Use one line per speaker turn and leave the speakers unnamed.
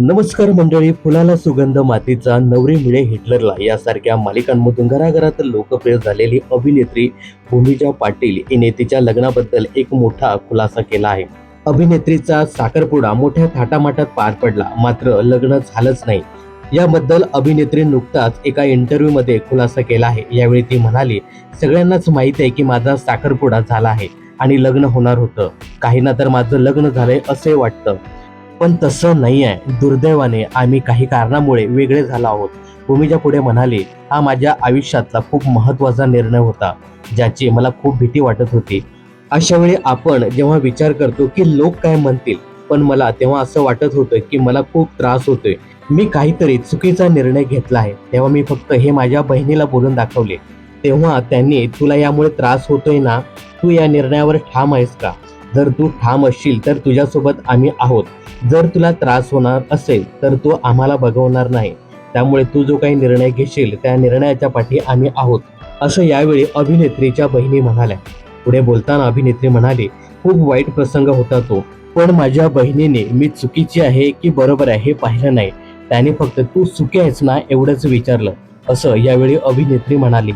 नमस्कार मंडळी फुलाला सुगंध मातीचा नवरी मिळे हिटलरला यासारख्या मालिकांमधून घराघरात लोकप्रिय झालेली अभिनेत्री भूमिजा पाटील हिने तिच्या लग्नाबद्दल एक मोठा खुलासा केला आहे. अभिनेत्रीचा साखरपुडा मोठ्या थाटामाटात पार पडला मात्र लग्न झालंच नाही. याबद्दल अभिनेत्री नुकताच एका इंटरव्ह्यू मध्ये खुलासा केला आहे. यावेळी ती म्हणाली सगळ्यांनाच माहीत आहे की माझा साखरपुडा झाला आहे आणि लग्न होणार होतं. काहींना तर माझं लग्न झालंय असे वाटतं. पण तसं नाही आहे दुर्दैवाने आम्ही काही कारणामुळे वेगळे झालो आहोत. भूमिजा पुढे म्हणाले हा माझ्या आयुष्यातला खूप महत्त्वाचा निर्णय होता ज्याची मला खूप भीती वाटत होती. अशा वेळी आपण जेव्हा विचार करतो की लोक काय म्हणतील पण मला तेव्हा असं वाटत होतं की मला खूप त्रास होतोय. मी काहीतरी चुकीचा निर्णय घेतला आहे. तेव्हा मी फक्त हे माझ्या बहिणीला बोलून दाखवले. तेव्हा त्यांनी तुला यामुळे त्रास होतोय ना? तू या निर्णयावर ठाम आहेस का? जर तू ठाम असशील तर तुझ्यासोबत आम्ही आहोत. जर तुला त्रास होणार असेल तर तू आम्हाला बघवणार नाही. त्यामुळे तू जो काही निर्णय घेशील त्या निर्णयाच्या पाठी आम्ही आहोत. असं यावेळी अभिनेत्रीच्या बहिणी म्हणाल्या. पुढे बोलताना अभिनेत्री म्हणाली खूप वाईट प्रसंग होता तो. पण माझ्या बहिणीने मी चुकीची आहे की बरोबर आहे हे पाहिलं नाही. त्याने फक्त तू चुकी आहेस ना एवढंच विचारलं. असं यावेळी अभिनेत्री म्हणाली.